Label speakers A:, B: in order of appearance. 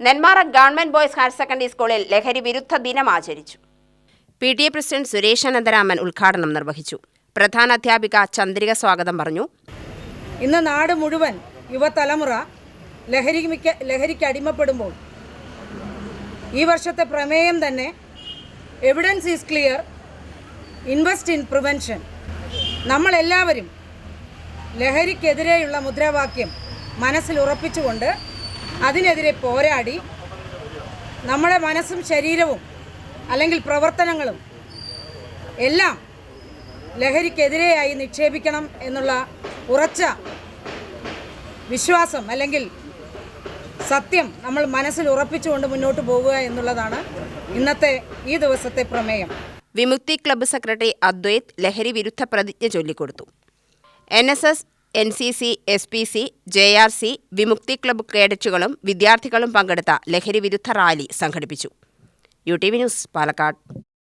A: Nenmara government boys higher secondary സ്കൂളിൽ ലഹരി വിരുദ്ധ ദിനം ആചരിച്ചു. P T A president Suresh Anantharaman ഉദ്ഘാടനം നിർവഹിച്ചു. പ്രധാന അധ്യാപിക ചന്ദ്രിക സ്വാഗതം പറഞ്ഞു.
B: ഇന്ന് നാട് മുഴുവൻ യുവതലമുറ ലഹരിക്ക് ലഹരിക്ക് അടിമപ്പെടുമ്പോൾ ഈ വർഷത്തെ പ്രമേയം തന്നെ evidence is clear invest in prevention നമ്മളെല്ലാവരും ലഹരിക്കെതിരെയുള്ള മുദ്രാവാക്യം മനസ്സിൽ ഉറപ്പിച്ചുകൊണ്ട് അതിനെതിരെ പോരാടി നമ്മുടെ മനസ്സും ശരീരവും അല്ലെങ്കിൽ പ്രവർത്തനങ്ങളും എല്ലാം ലഹരിക്കെതിരെയായി നിക്ഷേപിക്കണം എന്നുള്ള ഉറച്ച വിശ്വാസം അല്ലെങ്കിൽ സത്യം നമ്മൾ മനസ്സിൽ ഉറപ്പിച്ചുകൊണ്ട് മുന്നോട്ട് പോവുക എന്നുള്ളതാണ് ഇന്നത്തെ ഈ ദിവസത്തെ പ്രമേയം.
A: വിമുക്തി ക്ലബ്ബ് സെക്രട്ടറി അദ്വൈത് ലഹരി വിരുദ്ധ പ്രതിജ്ഞ ചൊല്ലിക്കൊടുത്തു. N S S N C C S P C J R C Vimukthi club കേഡറ്റുകളും വിദ്യാർത്ഥികളും പങ്കെടുത്ത ലഹരി വിരുദ്ധ റാലി സംഘടിപ്പിച്ചു. U T V news Palakkad.